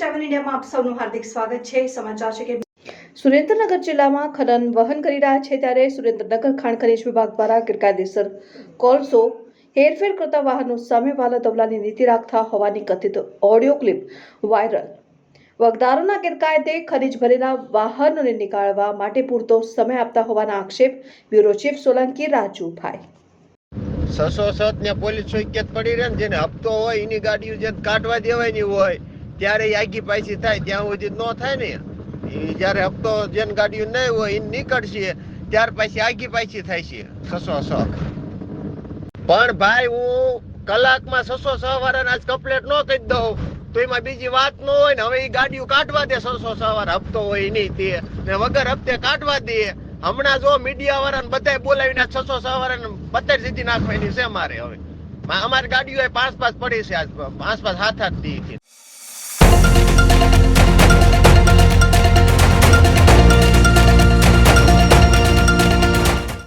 ઇન્ડિયામાં આપ સૌનું હાર્દિક સ્વાગત છે. સમાચાર છે કે સુરેન્દ્રનગર જિલ્લામાં ખનન વહન કરી રહ્યા છે ત્યારે સુરેન્દ્રનગર ખાણ ખનીજ વિભાગ દ્વારા ગેરકાયદેસર કોલસો હેરફેર કરતા વાહનો સામે વાલા તબલાની નીતિ રાખતા હોવાની કથિત ઓડિયો ક્લિપ વાયરલ. વગદારોના ગેરકાયદે ખનીજ ભરેલા વાહનોને નીકાળવા માટે પૂરતો સમય આપતા હોવાના આક્ષેપ બ્યુરો ચીફ સોલંકી રાજુભાઈ. છસો સત ને પોલીસ ચોક્યાત પડી રહે ને જેને હપ્તો હોય એની ગાડીઓ જે કાઢવા દેવાની હોય ત્યારે આગી પાછી થાય, ત્યાં સુધી ન થાય ને. જ્યારે હપ્તો જેન ગાડીઓ નહીં હોય એ નીકળશે, ત્યાર પછી આગી પાછી થાય છે, છસો સ પણ ભાઈ, હું કલાકમાં છસો છ વાળાને આજ કમ્પ્લેટ ન કહી દઉં. તો એમાં બીજી વાત ન હોય ને, હવે એ ગાડીઓ કાઢવા દે છસો છ વાર. હપ્તો હોય નહીં તે. ને વગર હપ્તે કાઢવા દે. હમણાં જો મીડિયા વાળાને બધાય બોલાવીને છસો છ વાળાને બત્તર સીધી નાખવાની છે મારે હવે. અમારી ગાડીઓ પાંચ પાંચ પડી છે આજ, પાંચ પાંચ હાથ હાથ દી